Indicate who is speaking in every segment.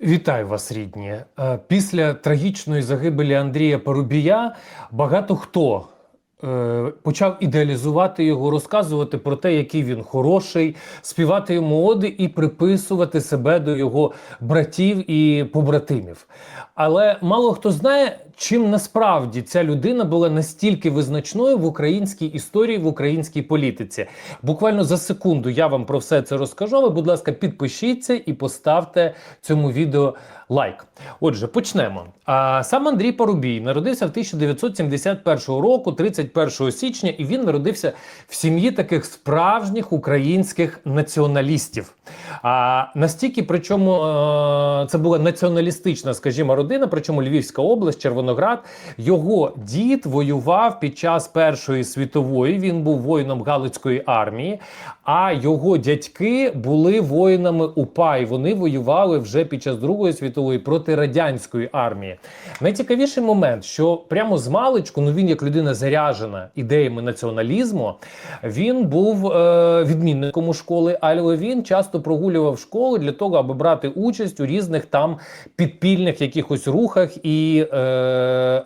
Speaker 1: Вітаю вас, рідні. Е, Після трагічної загибелі Андрія Парубія багато хто е, почав ідеалізувати його, розказувати про те, який він хороший, співати йому оди і приписувати себе до його братів і побратимів. Але мало хто знає, чим насправді ця людина була настільки визначною в українській історії, в українській політиці. Буквально за секунду я вам про все це розкажу. Ви, будь ласка, підпишіться і поставте цьому відео лайк. Отже, почнемо. А сам Андрій Парубій народився в 1971 року, 31 січня, і він народився в сім'ї таких справжніх українських націоналістів. А настільки, причому е, це була націоналістична, скажімо, родина, причому Львівська область, Червоноград. Його дід воював під час Першої світової. Він був воїном Галицької армії, а його дядьки були воїнами УПА. І вони воювали вже під час Другої світової проти радянської армії. Найцікавіший момент, що прямо з маличку, ну він як людина заряжена ідеями націоналізму, він був е, відмінником у школи, але він часто прогулював школу для того, аби брати участь у різних там підпільних якихось рухах і е,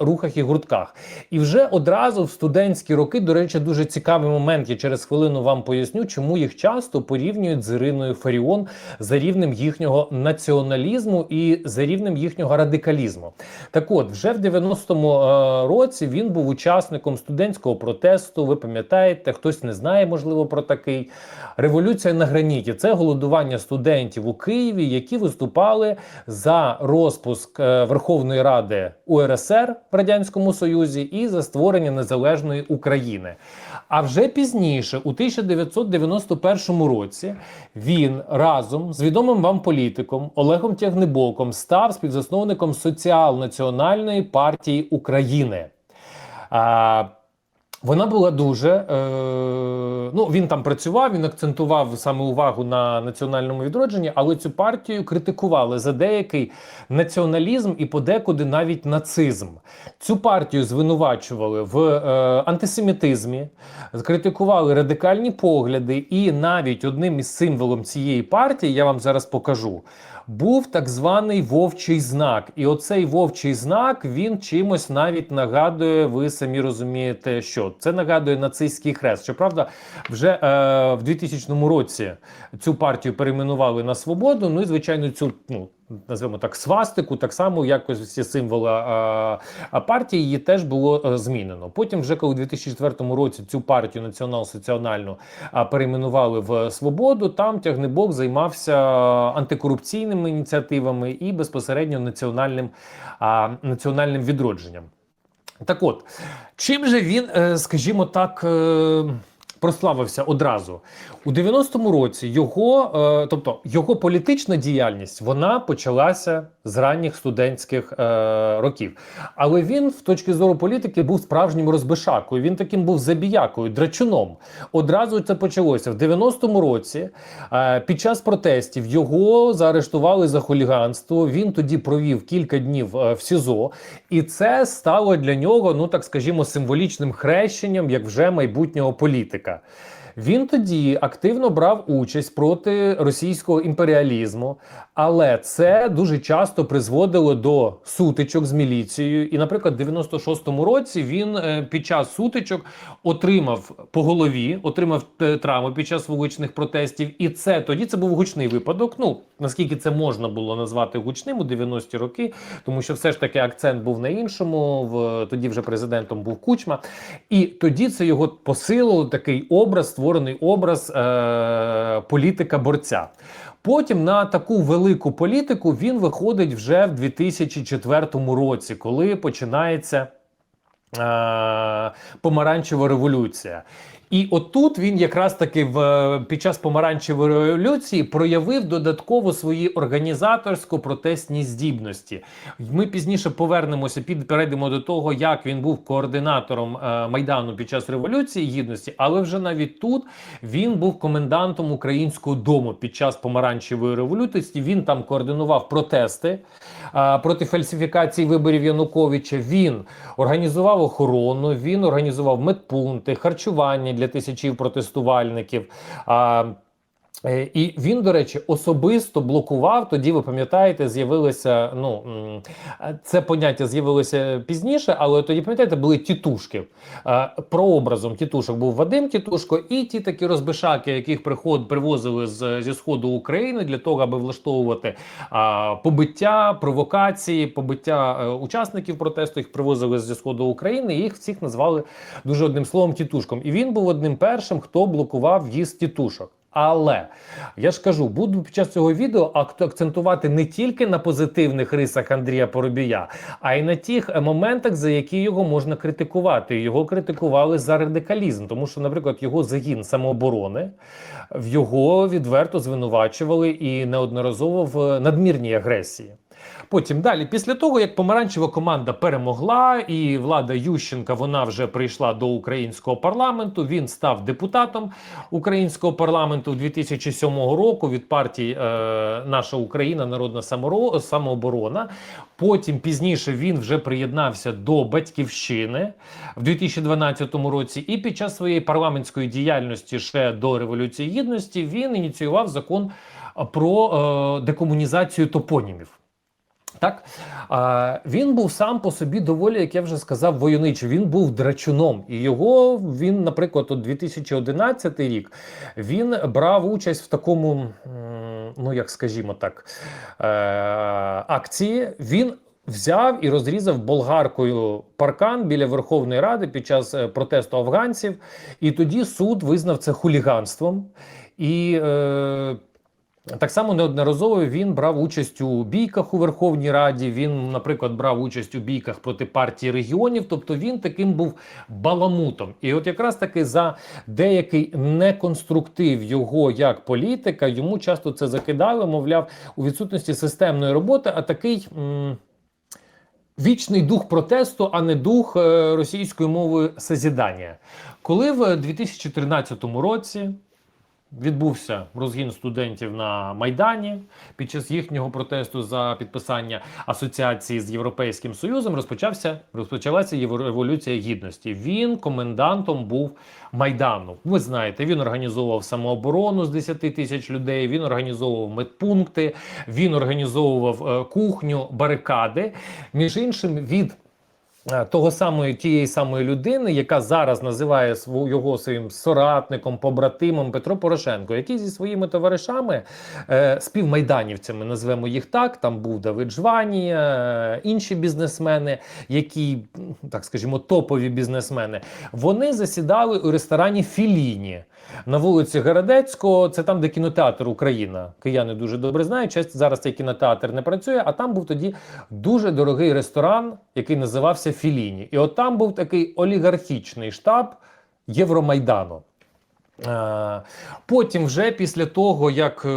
Speaker 1: рухах і гуртках. І вже одразу в студентські роки, до речі, дуже цікавий момент. Я через хвилину вам поясню, чому їх часто порівнюють з Іриною Фаріон за рівнем їхнього націоналізму і за рівнем їхнього радикалізму. Так от, вже в 90-му е, році він був учасником студентського протесту. Ви пам'ятаєте, хтось не знає, можливо, про такий. Революція на граніті це голодування студентів у Києві, які виступали за розпуск е, Верховної Ради УРСР в Радянському Союзі і за створення незалежної України. А вже пізніше, у 1991 році, він разом з відомим вам політиком Олегом Тягнебоком став співзасновником соціал-національної партії України. Вона була дуже. Е, ну, він там працював, він акцентував саме увагу на національному відродженні, але цю партію критикували за деякий націоналізм і подекуди навіть нацизм. Цю партію звинувачували в е, антисемітизмі, критикували радикальні погляди, і навіть одним із символом цієї партії, я вам зараз покажу. Був так званий вовчий знак, і оцей вовчий знак він чимось навіть нагадує. Ви самі розумієте, що це нагадує нацистський хрест. Щоправда, вже е, в 2000 році цю партію перейменували на свободу. Ну і звичайно, цю ну. Назвемо так свастику, так само якось всі символи а, партії її теж було а, змінено. Потім, вже коли у 2004 році цю партію націонал-соціональну перейменували в свободу, там тягнебок займався антикорупційними ініціативами і безпосередньо національним, національним відродженням. Так от, чим же він, е, скажімо так, е, прославився одразу у 90-му році. Його, е, тобто його політична діяльність, вона почалася з ранніх студентських е, років. Але він, в точки зору політики, був справжнім розбишакою. Він таким був забіякою, драчуном. Одразу це почалося в 90-му році. Е, під час протестів його заарештували за хуліганство. Він тоді провів кілька днів е, в СІЗО, і це стало для нього, ну так скажімо, символічним хрещенням як вже майбутнього політика. Він тоді активно брав участь проти російського імперіалізму, але це дуже часто призводило до сутичок з міліцією. І, наприклад, в 96-му році він е, під час сутичок отримав по голові, отримав е, травму під час вуличних протестів. І це тоді це був гучний випадок. Ну наскільки це можна було назвати гучним у 90-ті роки, тому що все ж таки акцент був на іншому. В тоді вже президентом був Кучма, і тоді це його посилило такий образ, створений образ е- політика борця. Потім на таку велику політику він виходить вже в 2004 році, коли починається е, помаранчева революція. І отут він якраз таки в під час помаранчевої революції проявив додатково свої організаторсько-протестні здібності. Ми пізніше повернемося, під перейдемо до того, як він був координатором е, майдану під час революції гідності, але вже навіть тут він був комендантом українського дому під час помаранчевої революції. Він там координував протести е, проти фальсифікації виборів Януковича. Він організував охорону, він організував медпункти, харчування для тисячів протестувальників. А, І він, до речі, особисто блокував. Тоді ви пам'ятаєте, з'явилося. Ну е, це поняття з'явилося пізніше, але тоді пам'ятаєте, були тітушки. Е, Прообразом тітушок був Вадим Тітушко, і ті такі розбишаки, яких приход привозили з зі сходу України для того, аби влаштовувати а, побиття, провокації, побиття е, учасників протесту. Їх привозили зі сходу України. і Їх всіх назвали дуже одним словом тітушком. І він був одним першим, хто блокував в'їзд тітушок. Але я ж кажу, буду під час цього відео ак- акцентувати не тільки на позитивних рисах Андрія Поробія, а й на тих е, моментах, за які його можна критикувати. Його критикували за радикалізм, тому що, наприклад, його загін самооборони в його відверто звинувачували і неодноразово в надмірній агресії. Потім далі, після того як помаранчева команда перемогла, і влада Ющенка вона вже прийшла до українського парламенту. Він став депутатом українського парламенту 2007 року від партії е, Наша Україна, Народна самооборона. Потім пізніше він вже приєднався до батьківщини в 2012 році. І під час своєї парламентської діяльності ще до революції гідності він ініціював закон про е, декомунізацію топонімів. Так а, він був сам по собі доволі, як я вже сказав, войовничий. Він був драчуном, і його він, наприклад, от 2011 рік він брав участь в такому, ну як скажімо так, е, акції. Він взяв і розрізав болгаркою паркан біля Верховної Ради під час е, протесту афганців, і тоді суд визнав це хуліганством. І е, так само неодноразово він брав участь у бійках у Верховній Раді. Він, наприклад, брав участь у бійках проти партії регіонів. Тобто він таким був баламутом. І от якраз таки за деякий неконструктив його як політика йому часто це закидали, мовляв, у відсутності системної роботи, а такий. м, Вічний дух протесту, а не дух е, російської мови созідання. Коли в 2013 році відбувся розгін студентів на Майдані під час їхнього протесту за підписання асоціації з Європейським Союзом, розпочався розпочалася революція гідності. Він комендантом був Майдану. Ви знаєте, він організовував самооборону з 10 тисяч людей. Він організовував медпункти, він організовував е, кухню, барикади. Між іншим, від того самої тієї самої людини, яка зараз називає його своїм соратником, побратимом Петро Порошенко, який зі своїми товаришами, е, співмайданівцями, назвемо їх так. Там був Давид Жванія, е, інші бізнесмени, які так скажімо, топові бізнесмени. Вони засідали у ресторані Філіні на вулиці Городецького. Це там, де кінотеатр Україна. Кияни дуже добре знають. Часто зараз цей кінотеатр не працює, а там був тоді дуже дорогий ресторан, який називався Філіні. І от там був такий олігархічний штаб Євромайдану. Е, Потім, вже після того, як е,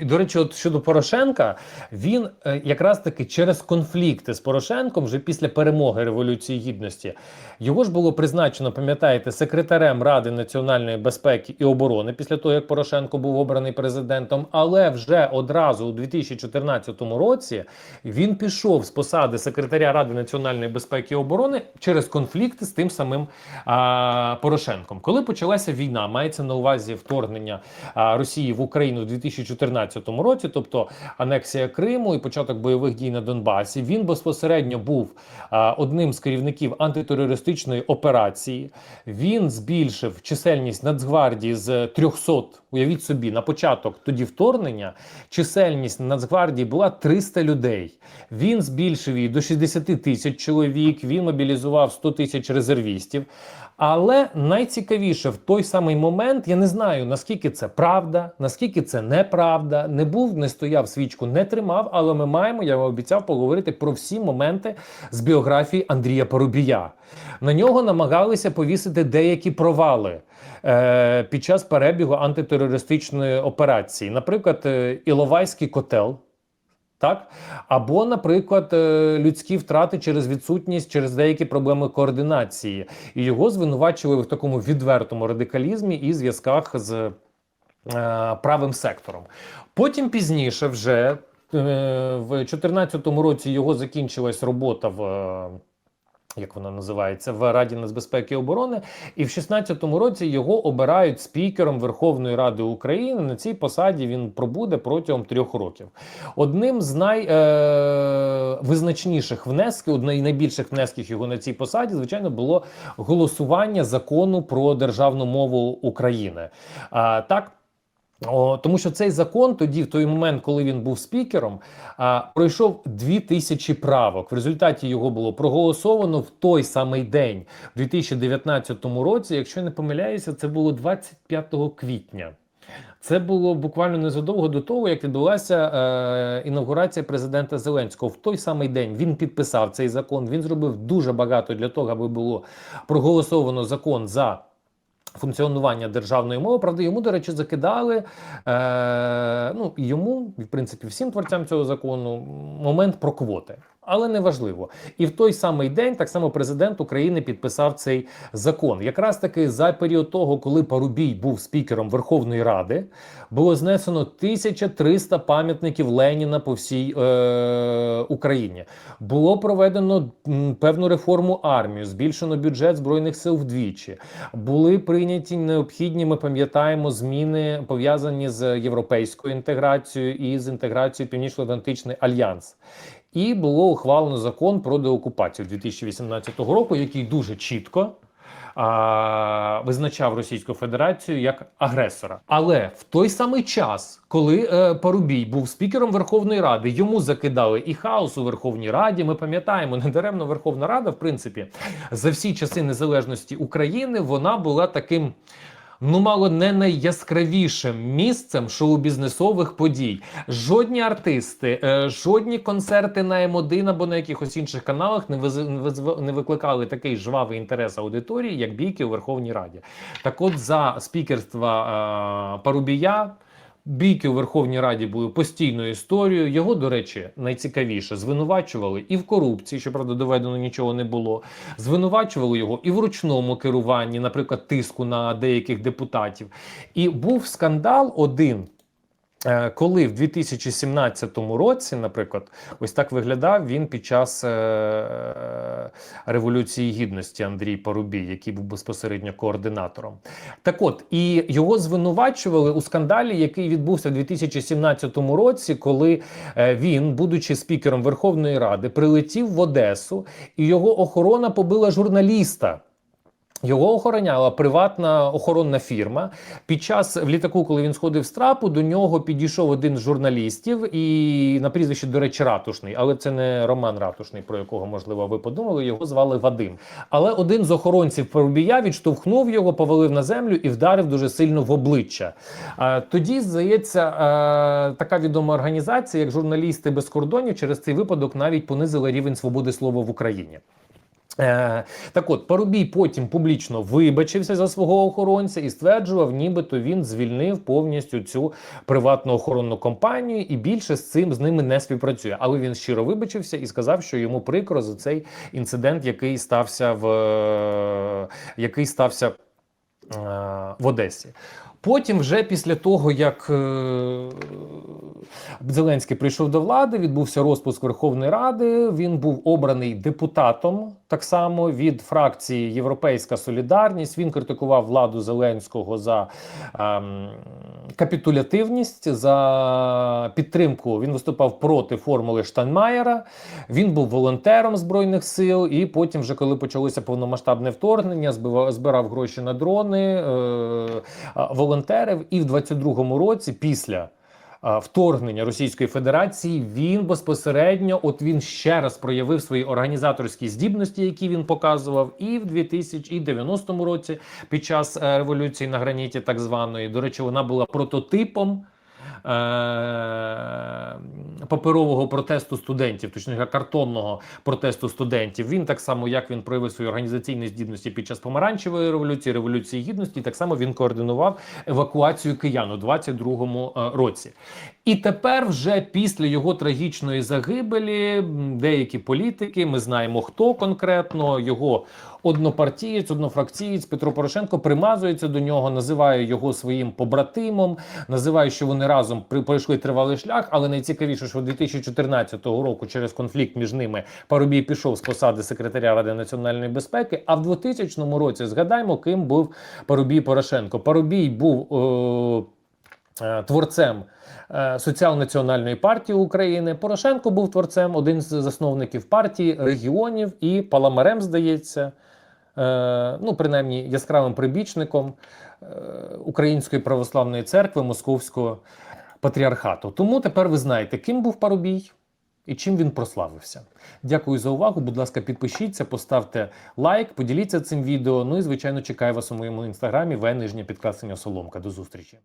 Speaker 1: і до речі, от щодо Порошенка, він е, якраз таки через конфлікти з Порошенком, вже після перемоги Революції Гідності, його ж було призначено, пам'ятаєте, секретарем Ради національної безпеки і оборони після того, як Порошенко був обраний президентом. Але вже одразу у 2014 році він пішов з посади секретаря Ради національної безпеки і оборони через конфлікти з тим самим а, Порошенком. Коли почалася війна, мається на увазі вторгнення Росії в Україну у 2014 році, тобто анексія Криму і початок бойових дій на Донбасі. Він безпосередньо був одним з керівників антитерористичної операції. Він збільшив чисельність Нацгвардії з 300, Уявіть собі, на початок тоді вторгнення чисельність Нацгвардії була 300 людей. Він збільшив її до 60 тисяч чоловік. Він мобілізував 100 тисяч резервістів. Але найцікавіше в той самий момент я не знаю наскільки це правда, наскільки це неправда. Не був, не стояв свічку, не тримав. Але ми маємо, я вам обіцяв поговорити про всі моменти з біографії Андрія Поробія. На нього намагалися повісити деякі провали під час перебігу антитерористичної операції. Наприклад, е, Іловайський котел. Так, або, наприклад, е, людські втрати через відсутність, через деякі проблеми координації, і його звинувачували в такому відвертому радикалізмі і зв'язках з е, правим сектором. Потім пізніше, вже е, в 2014 році, його закінчилась робота в. Е, Як вона називається в Раді нацбезпеки і оборони, і в 16-му році його обирають спікером Верховної Ради України. На цій посаді він пробуде протягом трьох років. Одним з найвизначніших внесків, одне з найбільших внесків його на цій посаді, звичайно, було голосування закону про державну мову України. А, так. О, тому що цей закон тоді, в той момент, коли він був спікером, а, пройшов дві тисячі правок. В результаті його було проголосовано в той самий день, в 2019 році. Якщо не помиляюся, це було 25 квітня. Це було буквально незадовго до того, як відбулася е, інаугурація президента Зеленського. В той самий день він підписав цей закон. Він зробив дуже багато для того, аби було проголосовано закон за. Функціонування державної мови, правда, йому, до речі, закидали е, ну йому, в принципі, всім творцям цього закону момент про квоти, але не важливо. І в той самий день так само президент України підписав цей закон. Якраз таки за період того, коли Парубій був спікером Верховної Ради, було знесено 1300 пам'ятників Леніна по всій е, Україні. Було проведено певну реформу армії, збільшено бюджет збройних сил вдвічі. Були прийняті необхідні, ми пам'ятаємо, зміни пов'язані з європейською інтеграцією і з інтеграцією Північно-Атлантичний альянс. І було ухвалено закон про деокупацію 2018 року, який дуже чітко а, визначав Російську Федерацію як агресора. Але в той самий час, коли е, Парубій був спікером Верховної Ради, йому закидали і хаос у Верховній Раді. Ми пам'ятаємо, недаремно Верховна Рада, в принципі, за всі часи незалежності України вона була таким. Ну, мало не найяскравішим місцем шоу-бізнесових подій. Жодні артисти, е, жодні концерти на М1 або на якихось інших каналах не, не викликали такий жвавий інтерес аудиторії, як бійки у Верховній Раді. Так от, за спікерства е, Парубія. Бійки у Верховній Раді були постійною історією. Його, до речі, найцікавіше звинувачували і в корупції, що правда доведено нічого не було. Звинувачували його і в ручному керуванні, наприклад, тиску на деяких депутатів. І був скандал один. Е, Коли в 2017 році, наприклад, ось так виглядав він під час е, Революції Гідності Андрій Парубій, який був безпосередньо координатором. Так от, і його звинувачували у скандалі, який відбувся в 2017 році, коли е, він, будучи спікером Верховної Ради, прилетів в Одесу, і його охорона побила журналіста. Його охороняла приватна охоронна фірма. Під час в літаку, коли він сходив з трапу, до нього підійшов один з журналістів, і на прізвище, до речі, Ратушний, але це не Роман Ратушний, про якого можливо ви подумали. Його звали Вадим. Але один з охоронців Парубія відштовхнув його, повалив на землю і вдарив дуже сильно в обличчя. Тоді, здається, така відома організація, як журналісти без кордонів, через цей випадок навіть понизила рівень свободи слова в Україні. Е, так от, Парубій потім публічно вибачився за свого охоронця і стверджував, нібито він звільнив повністю цю приватну охоронну компанію і більше з цим з ними не співпрацює. Але він щиро вибачився і сказав, що йому прикро за цей інцидент, який стався в е, який стався е, в Одесі. Потім, вже після того, як е, Зеленський прийшов до влади, відбувся розпуск Верховної Ради. Він був обраний депутатом так само від фракції Європейська Солідарність. Він критикував владу Зеленського за ем, капітулятивність, за підтримку. Він виступав проти формули Штайнмаєра. Він був волонтером збройних сил. І потім, вже коли почалося повномасштабне вторгнення, збирав гроші на дрони, е, а, волонтерів. І в 22-му році, після вторгнення Російської Федерації, він безпосередньо, от він ще раз проявив свої організаторські здібності, які він показував, і в 2090 році, під час е, революції на граніті, так званої. До речі, вона була прототипом. Е, Паперового протесту студентів, точніше картонного протесту студентів. Він так само, як він проявив свої організаційні здібності під час помаранчевої революції, революції гідності, так само він координував евакуацію киян у 22-му е, році. І тепер, вже після його трагічної загибелі, деякі політики, ми знаємо хто конкретно, його однопартієць, однофракцієць Петро Порошенко примазується до нього, називає його своїм побратимом, називає, що вони разом при- пройшли тривалий шлях. Але найцікавіше, що 2014 року, через конфлікт між ними, Парубій пішов з посади секретаря Ради національної безпеки. А в 2000 році згадаймо, ким був Парубій Порошенко. Парубій був. Е- е, Творцем е, соціал-національної партії України Порошенко був творцем, один з засновників партії регіонів і паламарем, здається, е, ну принаймні яскравим прибічником Української православної церкви Московського патріархату. Тому тепер ви знаєте, ким був Парубій. І чим він прославився? Дякую за увагу. Будь ласка, підпишіться, поставте лайк, поділіться цим відео. Ну і звичайно чекаю вас у моєму інстаграмі. В нижнє підкреслення Соломка. До зустрічі.